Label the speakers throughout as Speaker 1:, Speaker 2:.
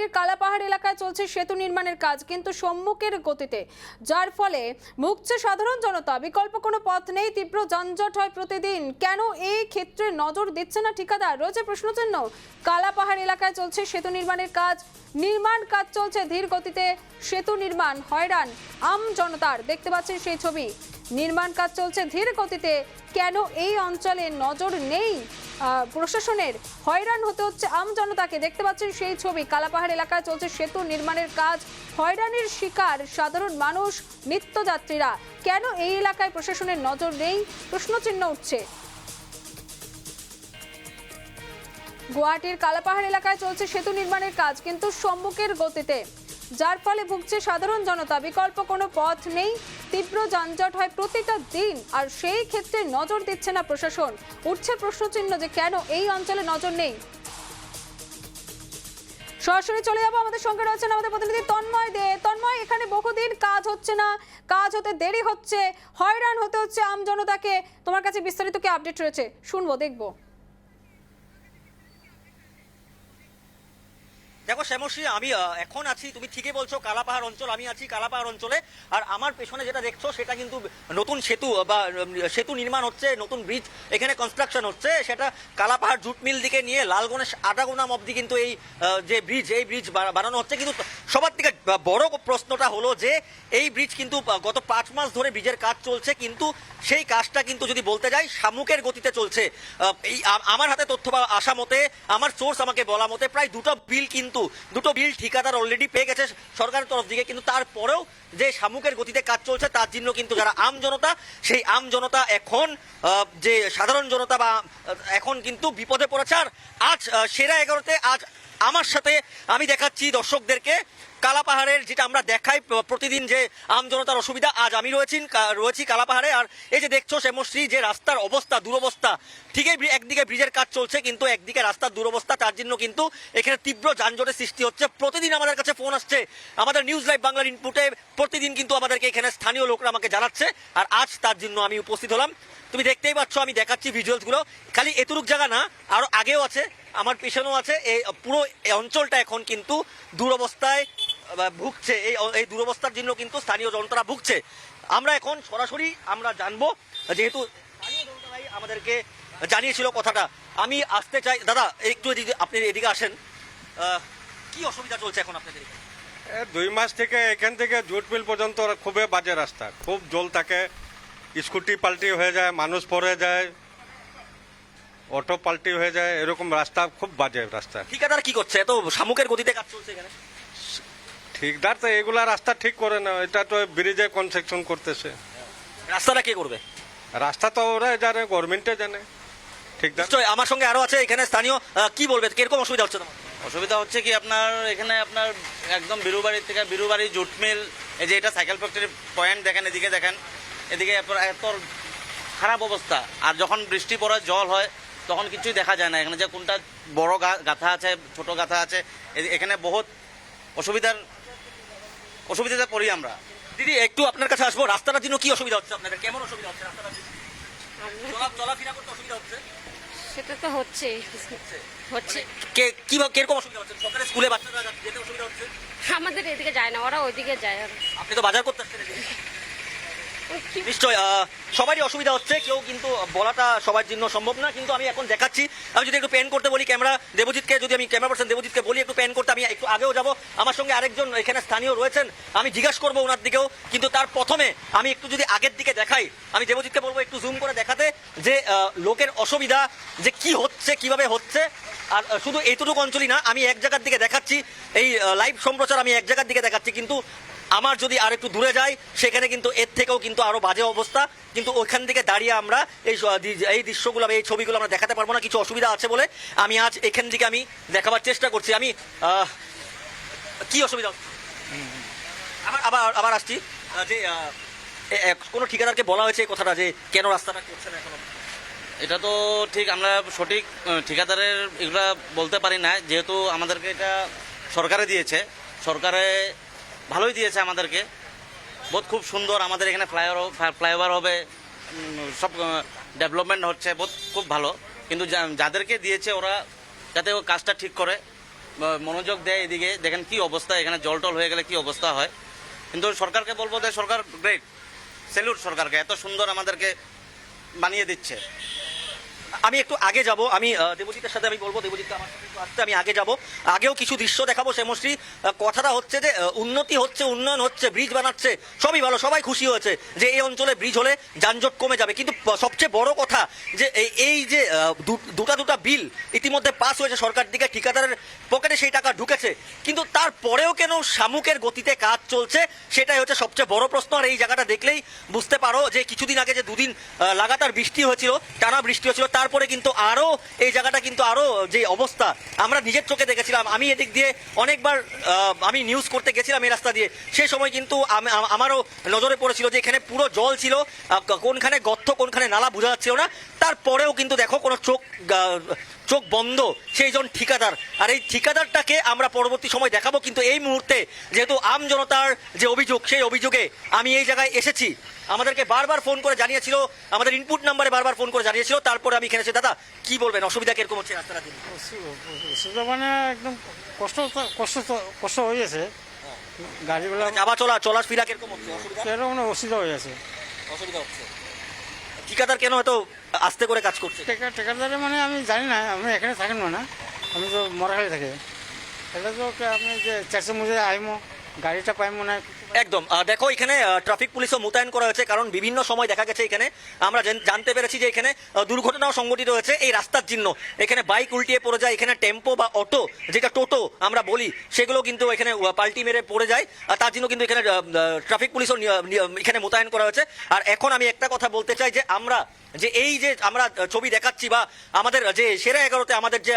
Speaker 1: গুয়াহাটির কালাপাহাড় এলাকায় চলছে সেতু নির্মাণের কাজ, কিন্তু সম্মুখের গতিতে, যার ফলে ভুগছে সাধারণ জনতা। বিকল্প কোনো পথ নেই, তীব্র যানজট হয় প্রতিদিন। কেন এই ক্ষেত্রে নজর দিচ্ছে না ঠিকাদার? রয়েছে প্রশ্নচিহ্ন। কালাপাহাড় এলাকায় চলছে সেতু নির্মাণের কাজ। নির্মাণ কাজ চলছে ধীর গতিতে। সেতু নির্মাণ হয়রান আম জনতার। দেখতে পাচ্ছেন সেই ছবি। নির্মাণ কাজ চলছে ধীর গতিতে। কেন এই অঞ্চলে নজর নেই? প্রশাসনের। হয়রান হতে হচ্ছে আমজনতাকে দেখতে পাচ্ছেন সেই ছবি। কালাপাহাড় এলাকায় চলছে সেতু নির্মাণের কাজ। হয়রানির শিকার সাধারণ মানুষ, নিত্যযাত্রীরা। কেন এই এলাকায় প্রশাসনের নজর নেই? প্রশ্নচিহ্ন উঠছে। গুয়াহাটির কালাপাহাড় এলাকায় চলছে সেতু নির্মাণের কাজ, কিন্তু সম্মুখের গতিতে। যার ফলে ভুগছে সাধারণ জনতা। বিকল্প কোনো পথ নেই। তীব্র যানজট হয় প্রতিটা দিন, আর সেই ক্ষেত্রে নজর দিচ্ছে না প্রশাসন। উঠছে প্রশ্নচিহ্ন যে কেন এই অঞ্চলে নজর নেই। সরাসরি চলে যাব। আমাদের সঙ্গে রয়েছেন আমাদের প্রতিনিধি তন্ময় দে। তন্ময়, এখানে বহুদিন কাজ হচ্ছে না। কাজ হতে দেরি হচ্ছে। হয়রান হতে হচ্ছে আম জনতাকে। তোমার কাছে বিস্তারিত কি আপডেট রয়েছে? শুনব, দেখব।
Speaker 2: দেখো শ্যামশ্রী, আমি এখন আছি, তুমি ঠিকই বলছো, কালাপাহাড় অঞ্চল, আমি আছি কালাপাহাড় অঞ্চলে, আর আমার পেছনে যেটা দেখছ, সেটা কিন্তু নতুন সেতু বা সেতু নির্মাণ হচ্ছে, নতুন ব্রিজ এখানে কনস্ট্রাকশন হচ্ছে, সেটা কালাপাহাড় জুট মিল দিকে নিয়ে লালগণেশ আটাগোনাম অব্দি কিন্তু এই যে ব্রিজ এই ব্রিজ বানানো হচ্ছে, কিন্তু সবার থেকে বড় প্রশ্নটা হলো যে, এই ব্রিজ কিন্তু গত পাঁচ মাস ধরে ব্রিজের কাজ চলছে, কিন্তু সেই কাজটা কিন্তু যদি বলতে যাই, শামুকের গতিতে চলছে। এই আমার হাতে তথ্য বা আসা মতে, আমার সোর্স আমাকে বলা মতে, প্রায় দুটো বিল কিন্তু দুটো বিল ঠিকাদার অলরেডি পেয়ে গেছে সরকারের তরফ থেকে কিন্তু তারপরেও যে শামুকের গতিতে কাজ চলছে, তার জন্য কিন্তু যারা আম জনতা, সেই আম জনতা এখন যে সাধারণ জনতা বা এখন কিন্তু বিপদে পড়েছে। আর আজ সেরা এগারোতে আজ আমার সাথে আমি দেখাচ্ছি দর্শকদেরকে। কালাপাহাড়ের যেটা আমরা দেখাই প্রতিদিন যে আম জনতার অসুবিধা, আজ আমি রয়েছি রয়েছি কালাপাহাড়ে। আর এই যে দেখছ, শ্যামশ্রী, যে রাস্তার অবস্থা, দুরবস্থা, ঠিকই একদিকে ব্রিজের কাজ চলছে, কিন্তু একদিকে রাস্তার দুরবস্থা, তার জন্য কিন্তু এখানে তীব্র যানজটের সৃষ্টি হচ্ছে। প্রতিদিন আমাদের কাছে ফোন আসছে, আমাদের নিউজ লাইভ বাংলার ইনপুটে প্রতিদিন কিন্তু আমাদেরকে এখানে স্থানীয় লোকরা আমাকে জানাচ্ছে, আর আজ তার জন্য আমি উপস্থিত হলাম। তুমি দেখতেই পাচ্ছ, আমি দেখাচ্ছি ভিজুয়ালসগুলো খালি এতটুক জায়গা না, আরও আগেও আছে, আমার পেছনেও আছে, এই পুরো অঞ্চলটা এখন কিন্তু দুরবস্থায় ভুগছে এই এই দুরবস্থার জন্য কিন্তু স্থানীয় জনতারা ভুগছে। আমরা এখন সরাসরি আমরা জানব যেহেতু স্থানীয় জনতারাই আমাদেরকে জানিয়েছিল কথাটা। আমি আসতে চাই দাদা একটু এদিকে আপনি এদিকে আসেন। কি অসুবিধা চলছে এখন আপনাদের
Speaker 3: দুই মাস থেকে এখান থেকে জুট মিল পর্যন্ত খুবই বাজে রাস্তা। খুব জল থাকে স্কুটি পাল্টি হয়ে যায় মানুষ পড়ে যায় অটো পাল্টি হয়ে যায় এরকম রাস্তা খুব বাজে রাস্তা।
Speaker 2: ঠিকাদার কি করছে? এত শামুকের গতিতে কাজ চলছে এখানে।
Speaker 3: ঠিকদার তো এগুলা রাস্তা ঠিক করে না এটা তো ব্রিজে কনস্ট্রাকশন করতেছে।
Speaker 2: রাস্তাটা কে করবে?
Speaker 3: রাস্তা তো ওরা জানে গভর্নমেন্টে জানে। ঠিকদার
Speaker 2: নিশ্চয়ই আমার সঙ্গে আরও আছে এখানে স্থানীয় আহ, কি বলবে কীরকম অসুবিধা হচ্ছে তোমার?
Speaker 4: অসুবিধা হচ্ছে কি আপনার এখানে আপনার একদম বিরুবাড়ি থেকে বিরুবাড়ি জুট মিল এই যে এটা সাইকেল ফ্যাক্টরি পয়েন্ট দেখেন এদিকে দেখেন এদিকে আপনার এত খারাপ অবস্থা। আর যখন বৃষ্টি পড়ে জল হয় তখন কিছুই দেখা যায় না। এখানে যে কোনটা বড় গা- গাথা আছে ছোট গাথা আছে এ- এখানে বহুত অসুবিধার অসুবিধাতে পড়ি আমরা।
Speaker 2: দিদি একটু আপনার কাছে আসব। রাস্তাটার জন্য কি অসুবিধা হচ্ছে আপনাদের? কেমন অসুবিধা হচ্ছে রাস্তাটার জন্য? চলাফেরা করতে অসুবিধা হচ্ছে?
Speaker 5: সেটা তো হচ্ছে। হচ্ছে।
Speaker 2: কে কি কীরকম অসুবিধা হচ্ছে? সকালে স্কুলে বাচ্চারা যেতে অসুবিধা হচ্ছে?
Speaker 5: আমাদের এদিকে যায় না ওরা ওইদিকে যায়
Speaker 2: আপনি তো বাজার করতে আসছেন। নিশ্চয় সবারই অসুবিধা হচ্ছে, কেউ কিন্তু বলাটা সবার জন্য সম্ভব না, কিন্তু আমি এখন দেখাচ্ছি। আমি যদি একটু প্যান করতে বলি, ক্যামেরা দেবজিৎকে, যদি আমি ক্যামেরা পার্সন দেবজিৎকে বলি, একটু প্যান করতে, আমি একটু আগেও যাব। আমার সঙ্গে আরেকজন এখানে স্থানীয় রয়েছেন, আমি জিজ্ঞাসা করব ওনার দিকেও, কিন্তু তার প্রথমে আমি একটু যদি আগের দিকে দেখাই, আমি দেবজিৎকে বলব একটু জুম করে দেখাতে যে লোকের অসুবিধা, যে কি হচ্ছে, কীভাবে হচ্ছে। আর শুধু এইটুকু অঞ্চলই না, আমি এক জায়গার দিকে দেখাচ্ছি, এই লাইভ সম্প্রচার আমি এক জায়গার দিকে দেখাচ্ছি, কিন্তু আমার যদি আর একটু দূরে যাই, সেখানে কিন্তু এর থেকেও কিন্তু আরও বাজে অবস্থা। কিন্তু ওইখান থেকে দাঁড়িয়ে আমরা এই এই দৃশ্যগুলো এই ছবিগুলো আমরা দেখাতে পারব না, কিছু অসুবিধা আছে বলে আমি আজ এখান থেকে আমি দেখাবার চেষ্টা করছি। আমি কি অসুবিধা? আবার আবার আবার আসছি। যে কোনো ঠিকাদারকে বলা হয়েছে কথাটা যে কেন রাস্তাটা করছে না এখনও?
Speaker 4: এটা তো ঠিক, আমরা সঠিক ঠিকাদারের এগুলা বলতে পারি না। যেহেতু আমাদেরকে এটা সরকারে দিয়েছে। সরকারে ভালোই দিয়েছে আমাদেরকে। বহুত খুব সুন্দর আমাদের এখানে ফ্লাইওভার ফ্লাইওভার হবে সব ডেভেলপমেন্ট হচ্ছে, বহুত খুব ভালো। কিন্তু যাদেরকে দিয়েছে ওরা যাতে ও কাজটা ঠিক করে মনোযোগ দেয় এদিকে, দেখেন কি অবস্থা, এখানে জল টল হয়ে গেলে কি অবস্থা হয়। কিন্তু সরকারকে বলব যে সরকার গ্রেট সেলুট সরকারকে, এত সুন্দর আমাদেরকে বানিয়ে দিচ্ছে।
Speaker 2: আমি একটু আগে যাব, আমি দেবজিতের সাথে আমি বলব, দেবজিৎ আমার সাথে আসতে আমি আগে যাব। আগেও কিছু দৃশ্য দেখাবো শ্যামশ্রী কথাটা হচ্ছে যে উন্নতি হচ্ছে, উন্নয়ন হচ্ছে, ব্রিজ বানাচ্ছে, সবই ভালো, সবাই খুশি হয়েছে যে এই অঞ্চলে ব্রিজ হলে যানজট কমে যাবে। কিন্তু সবচেয়ে বড় কথা যে এই- যে দুটা দুটা বিল ইতিমধ্যে পাস হয়েছে, সরকার দিকে, ঠিকাদারের পকেটে সেই টাকা ঢুকেছে। কিন্তু তারপরেও কেন শামুকের গতিতে কাজ চলছে, সেটাই হচ্ছে সবচেয়ে বড় প্রশ্ন। আর এই জায়গাটা দেখলেই বুঝতে পারো যে, কিছুদিন আগে যে দুদিন লাগাতার বৃষ্টি হয়েছিল, টানা বৃষ্টি হয়েছিল তারপরে কিন্তু আরও, এই জায়গাটা কিন্তু আরও যে অবস্থা, আমরা নিজের চোখে দেখেছিলাম। আমি এদিক দিয়ে অনেকবার আমি নিউজ করতে গেছিলাম এই রাস্তা দিয়ে। সেই সময় কিন্তু আম- আম- আমারও নজরে পড়েছিল যে এখানে পুরো জল ছিল কোনখানে গর্থ কোনখানে নালা বোঝা যাচ্ছিল না। তারপরেও কিন্তু দেখো কোনো চোখ চোখ বন্ধ সেই জন ঠিকাদার। আর এই ঠিকাদারটাকে আমরা পরবর্তী সময় দেখাবো কিন্তু এই মুহূর্তে যেহেতু আম জনতার যে অভিযোগ সেই অভিযোগে আমি এই জায়গায় এসেছি। আমাদেরকে বারবার ফোন করে জানিয়েছিল আমাদের ইনপুট নাম্বারে বারবার ফোন করে জানিয়েছিল তারপরে আমি এখানে দাদা কি বলবেন? অসুবিধা কীরকম হচ্ছে রাস্তাটা
Speaker 6: অসুবিধা মানে একদম কষ্ট কষ্ট কষ্ট হয়ে গেছে। গাড়িগুলো
Speaker 2: যাওয়া চলা চলা ফিরা কীরকম হচ্ছে? অসুবিধা?
Speaker 6: মানে অসুবিধা হয়ে গেছে।
Speaker 2: অসুবিধা হচ্ছে। ঠিকাদার কেন এত আস্তে করে কাজ করছে?
Speaker 6: ঠিকাদার মানে আমি জানি না, আমি এখানে থাকেন না আমি তো মরাখালি থাকি। এটা তো আপনি যে চারশো মুজে আইমো, গাড়িটা পাইমো না
Speaker 2: একদম। দেখো, এখানে ট্রাফিক পুলিশও মোতায়েন করা হয়েছে, কারণ বিভিন্ন সময় দেখা গেছে এখানে। আমরা জানতে পেরেছি যে এখানে দুর্ঘটনাও সংঘটিত হয়েছে। এই রাস্তার জন্য এখানে বাইক উল্টিয়ে পড়ে যায়, এখানে টেম্পো বা অটো, যেটা টোটো আমরা বলি, সেগুলো কিন্তু এখানে পাল্টি মেরে পড়ে যায়। আর তার জন্য কিন্তু এখানে ট্রাফিক পুলিশও এখানে মোতায়েন করা হয়েছে। আর এখন আমি একটা কথা বলতে চাই যে আমরা, যে এই যে আমরা ছবি দেখাচ্ছি বা আমাদের, যে সেরা এগারোতে আমাদের যে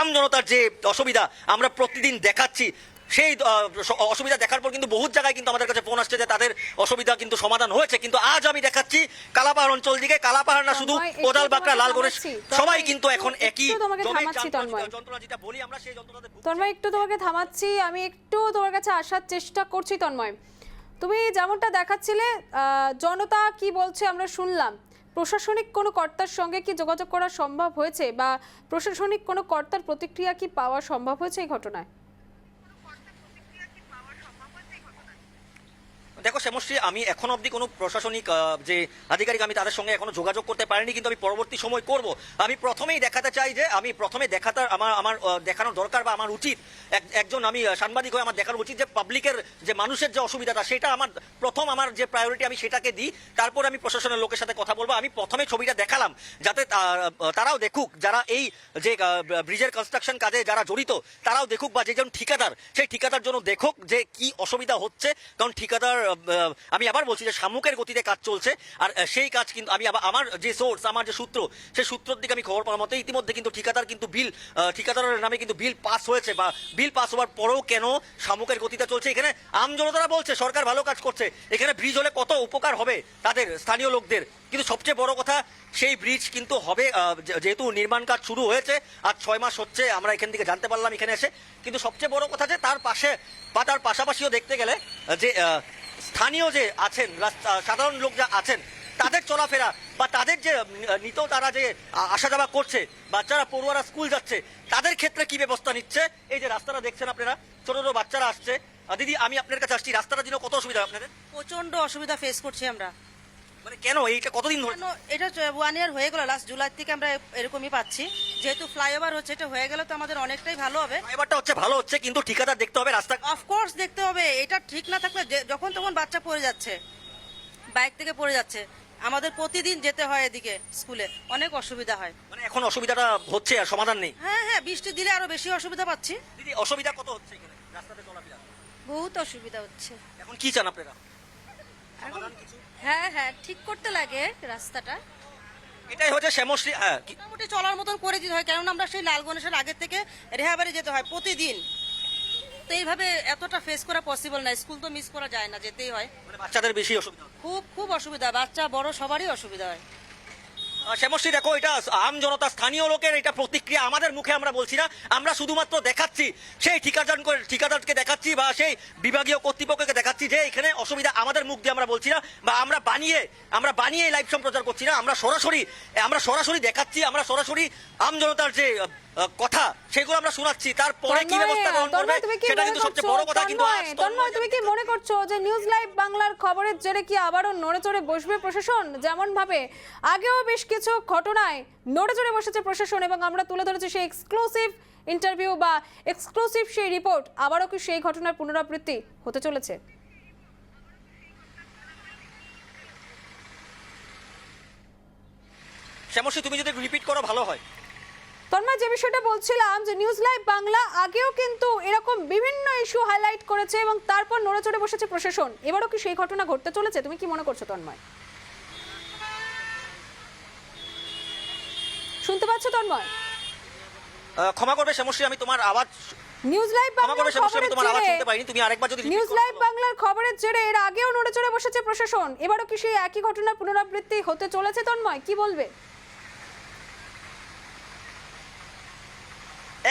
Speaker 2: আম জনতার যে অসুবিধা, আমরা প্রতিদিন দেখাচ্ছি সেই অসুবিধা দেখার পর কিন্তু বহু জায়গায় কিন্তু আমাদের কাছে ফোন আসছে যে তাদের অসুবিধা কিন্তু সমাধান হয়েছে। কিন্তু আজ আমি দেখাচ্ছি কালাপাহাড় অঞ্চল দিকে। কালাপাহাড় না শুধু কোদাল বাঁকড়া
Speaker 1: থামাচ্ছি।
Speaker 2: সবাই কিন্তু এখন একই যন্ত্রণা-। যেটা বলি আমরা সেই যন্ত্রণাতে
Speaker 1: তন্ময় একটু তোমাকে থামাচ্ছি। আমি একটু তোমার কাছে আসার চেষ্টা করছি তন্ময়। তুমি যেমনটা দেখাচ্ছিলে জনতা কি বলছে আমরা শুনলাম। প্রশাসনিক কোনো কর্তার সঙ্গে কি যোগাযোগ করা সম্ভব হয়েছে? বা প্রশাসনিক কোনো কর্তার প্রতিক্রিয়া কি পাওয়া সম্ভব হয়েছে এই ঘটনায়?
Speaker 2: দেখো শ্যামশ্রী আমি এখন অবধি কোনো প্রশাসনিক যে আধিকারিক আমি তাদের সঙ্গে এখনও যোগাযোগ করতে পারিনি কিন্তু আমি পরবর্তী সময় করব। আমি প্রথমেই দেখাতে চাই যে আমি প্রথমে দেখাতে আমার আমার আহ, দেখানো দরকার বা আমার উচিত এক- একজন আমি সাংবাদিক হয়ে আমার দেখানো উচিত যে পাবলিকের যে মানুষের যে অসুবিধাটা সেটা আমার প্রথম আমার যে প্রায়োরিটি আমি সেটাকে দিই তারপর আমি প্রশাসনের লোকের সাথে কথা বলব। আমি প্রথমে ছবিটা দেখালাম যাতে তারাও দেখুক যারা এই যে ব্রিজের কনস্ট্রাকশন কাজে যারা জড়িত তারাও দেখুক বা যেজন ঠিকাদার সেই ঠিকাদার জন্য দেখুক যে কি অসুবিধা হচ্ছে কারণ ঠিকাদার আমি আবার বলছি যে শামুকের গতিতে কাজ চলছে, আর সেই কাজ কিন্তু আমি আবার আমার যে সোর্স আমার যে সূত্র, সেই সূত্রের দিকে আমি খবর পাওয়ার মতো ইতিমধ্যে কিন্তু ঠিকাদার কিন্তু বিল ঠিকাদারের নামে কিন্তু বিল পাস হয়েছে বা বিল পাস হওয়ার পরেও কেন শামুকের গতিতে চলছে? এখানে আম জনতারা বলছে, সরকার ভালো কাজ করছে। এখানে ব্রিজ হলে কত উপকার হবে তাদের স্থানীয় লোকদের? কিন্তু সবচেয়ে বড় কথা, সেই ব্রিজ কিন্তু হবে যেহেতু নির্মাণ কাজ শুরু হয়েছে, আর ছয় মাস হচ্ছে, আমরা এখান থেকে জানতে পারলাম এখানে এসে। কিন্তু সবচেয়ে বড় কথা যে, তার পাশে বা তার পাশাপাশিও দেখতে গেলে যে স্থানীয় যে আছেন সাধারণ লোক যা আছেন, তাদের চলাফেরা বা তাদের যে নিতেও নিত, তারা যে আসা যাওয়া করছে, বাচ্চারা পড়ুয়ারা স্কুল যাচ্ছে, তাদের ক্ষেত্রে কি ব্যবস্থা নিচ্ছে? এই যে রাস্তাটা দেখছেন আপনারা, ছোট ছোট বাচ্চারা আসছে। দিদি, আমি আপনার কাছে আসছি, রাস্তাটা জন্য কত অসুবিধা আপনাদের?
Speaker 7: প্রচণ্ড অসুবিধা ফেস করছি আমরা।
Speaker 2: মানে কেন? এইটা কতদিন ধরে?
Speaker 7: কেন? এটা ওয়ান ইয়ার হয়ে গেল লাস্ট জুলাই থেকে আমরা এরকমই পাচ্ছি। যেহেতু ফ্লাইওভার হচ্ছে এটা হয়ে গেলে তো আমাদের অনেকটাই ভালো হবে।
Speaker 2: এবারটা হচ্ছে ভালো হচ্ছে কিন্তু ঠিকাদার দেখতে হবে রাস্তা।
Speaker 7: অফকোর্স দেখতে হবে এটা ঠিক না থাকলে যে- যখন তখন বাচ্চা পড়ে যাচ্ছে বাইক থেকে পড়ে যাচ্ছে। আমাদের প্রতিদিন যেতে হয় এদিকে স্কুলে অনেক অসুবিধা হয়।
Speaker 2: মানে এখন অসুবিধাটা হচ্ছে আর সমাধান নেই?
Speaker 7: হ্যাঁ হ্যাঁ বৃষ্টি দিলে আরও বেশি অসুবিধা পাচ্ছি।
Speaker 2: দিদি অসুবিধা কত হচ্ছে এখানে? রাস্তাতে চলাফেরা।
Speaker 5: বহুত অসুবিধা হচ্ছে।
Speaker 2: এখন কি চান আপনারা?
Speaker 5: হ্যাঁ হ্যাঁ ঠিক করতে লাগে রাস্তাটা।
Speaker 2: এটাই হচ্ছে শ্যামশ্রী
Speaker 7: মোটামুটি চলার মতন করে দিতে হয় কেননা আমরা সেই লাল গণেশের আগের থেকে রেহাবারে যেতে হয় প্রতিদিন। তো এইভাবে এতটা ফেস করা পসিবল না স্কুল তো মিস করা যায় না যেতেই হয়।
Speaker 2: মানে বাচ্চাদের বেশি অসুবিধা
Speaker 7: খুব খুব অসুবিধা বাচ্চা বড় সবারই অসুবিধা হয়।
Speaker 2: শ্যামশ্রী, দেখো, এটা আম জনতা, স্থানীয় লোকের এটা প্রতিক্রিয়া আমাদের মুখে আমরা বলছি না। আমরা শুধুমাত্র দেখাচ্ছি, সেই ঠিকাদার ঠিকাদারকে দেখাচ্ছি বা সেই বিভাগীয় কর্তৃপক্ষকে দেখাচ্ছি যে এখানে অসুবিধা আমাদের মুখ দিয়ে আমরা বলছি না বা আমরা বানিয়ে আমরা বানিয়ে লাইভ সম্প্রচার করছি না। আমরা সরাসরি আমরা সরাসরি দেখাচ্ছি, আমরা সরাসরি আম জনতার যে কথা সেগুলো আমরা শোনাচ্ছি। তারপরে কি ব্যবস্থা গ্রহণ করবে সেটা কিন্তু সবচেয়ে বড় কথা কিন্তু আজ
Speaker 1: তন্ময়, তুমি কি মনে করছ যে নিউজ লাইভ বাংলার খবরের জেরে কি আবারও নড়ে চড়ে বসবে প্রশাসন? যেমন ভাবে আগেও বেশ কিছু ঘটনায় নড়ে চড়ে বসেছে প্রশাসন এবং আমরা তুলে ধরেছি সেই এক্সক্লুসিভ ইন্টারভিউ বা এক্সক্লুসিভ সেই রিপোর্ট আবারও কি সেই ঘটনার পুনরাবৃত্তি হতে চলেছে?
Speaker 2: শ্যামশ্রী তুমি যদি রিপিট করো ভালো হয়।
Speaker 1: তন্ময় যে বিষয়টা বলছিলাম যে নিউজ লাইভ বাংলা আগেও কিন্তু এরকম বিভিন্ন ইস্যু হাইলাইট করেছে এবং তারপর নড়ে চড়ে বসেছে প্রশাসন। এবারও কি সেই ঘটনা ঘটতে চলেছে? তুমি কি মনে করছ তন্ময়? শুনতে পাচ্ছ তন্ময়?
Speaker 2: ক্ষমা করবে শ্যামশ্রী আমি তোমার আওয়াজ
Speaker 1: নিউজ লাইভ
Speaker 2: ক্ষমা করবে
Speaker 1: বাংলার খবরের জেরে
Speaker 2: শুনতে পাইনি তুমি আরেকবার যদি
Speaker 1: নিউজ লাইভ বাংলার খবরের জেরে এর আগেও নড়ে চড়ে বসেছে প্রশাসন। এবারও কি সেই একই ঘটনার পুনরাবৃত্তি হতে চলেছে তন্ময়? কি বলবে?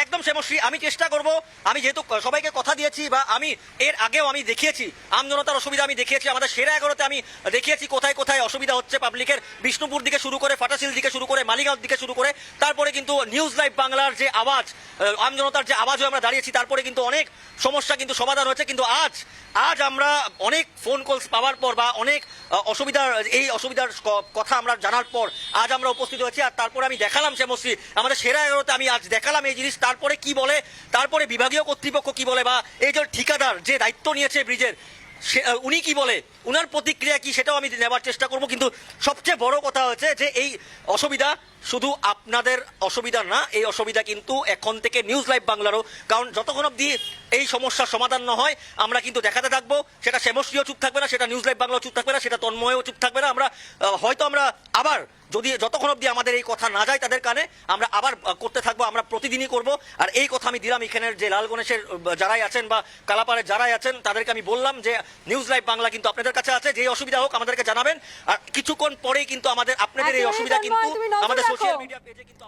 Speaker 2: একদম শ্যামশ্রী আমি চেষ্টা করব, আমি যেহেতু সবাইকে কথা দিয়েছি বা আমি এর আগেও আমি দেখিয়েছি আমজনতার অসুবিধা আমি দেখিয়েছি, আমাদের সেরা এগারোতে আমি দেখিয়েছি কোথায় কোথায় অসুবিধা হচ্ছে পাবলিকের। বিষ্ণুপুর দিকে শুরু করে, ফাটাশিল দিকে শুরু করে, মালিগাঁও দিকে শুরু করে, তারপরে কিন্তু নিউজ লাইভ বাংলার যে আওয়াজ আমজনতার যে আওয়াজ হয়ে আমরা দাঁড়িয়েছি, তারপরে কিন্তু অনেক সমস্যা কিন্তু সমাধান হয়েছে। কিন্তু আজ আজ আমরা অনেক ফোন কলস পাওয়ার পর বা অনেক অসুবিধার, এই অসুবিধার কথা আমরা জানার পর আজ আমরা উপস্থিত হয়েছি। আর তারপরে আমি দেখালাম শ্যামশ্রী আমাদের সেরা এগারোতে আমি আজ দেখালাম এই জিনিস তারপরে কি বলে? তারপরে বিভাগীয় কর্তৃপক্ষ কি বলে বা এই যে ঠিকাদার যে দায়িত্ব নিয়েছে ব্রিজের উনি কি বলে? উনার প্রতিক্রিয়া কি সেটাও আমি নেবার চেষ্টা করব, কিন্তু সবচেয়ে বড় কথা হচ্ছে যে এই অসুবিধা শুধু আপনাদের অসুবিধা না এই অসুবিধা কিন্তু এখন থেকে নিউজ লাইভ বাংলারও। কারণ যতক্ষণ অবধি এই সমস্যার সমাধান না হয় আমরা কিন্তু দেখাতে থাকব। সেটা শ্যামশ্রীও চুপ থাকবে না সেটা নিউজ লাইভ বাংলাও চুপ থাকবে না সেটা তন্ময়ও চুপ থাকবে না। আমরা হয়তো আমরা আবার যদি যতক্ষণ অব্দি আমাদের এই কথা না যায় তাদের কানে আমরা আবার করতে থাকব আমরা প্রতিদিনই করব। আর এই কথা আমি দিলাম এখানের যে লাল গণেশের যারাই আছেন বা কালাপাড়ের যারাই আছেন তাদেরকে আমি বললাম যে নিউজ লাইভ বাংলা কিন্তু আপনাদের কাছে আছে যে অসুবিধা হোক আমাদেরকে জানাবেন। আর কিছুক্ষণ পরেই কিন্তু আমাদের আপনাদের এই অসুবিধা কিন্তু আমাদের। সোশ্যাল মিডিয়া পেজে কিন্তু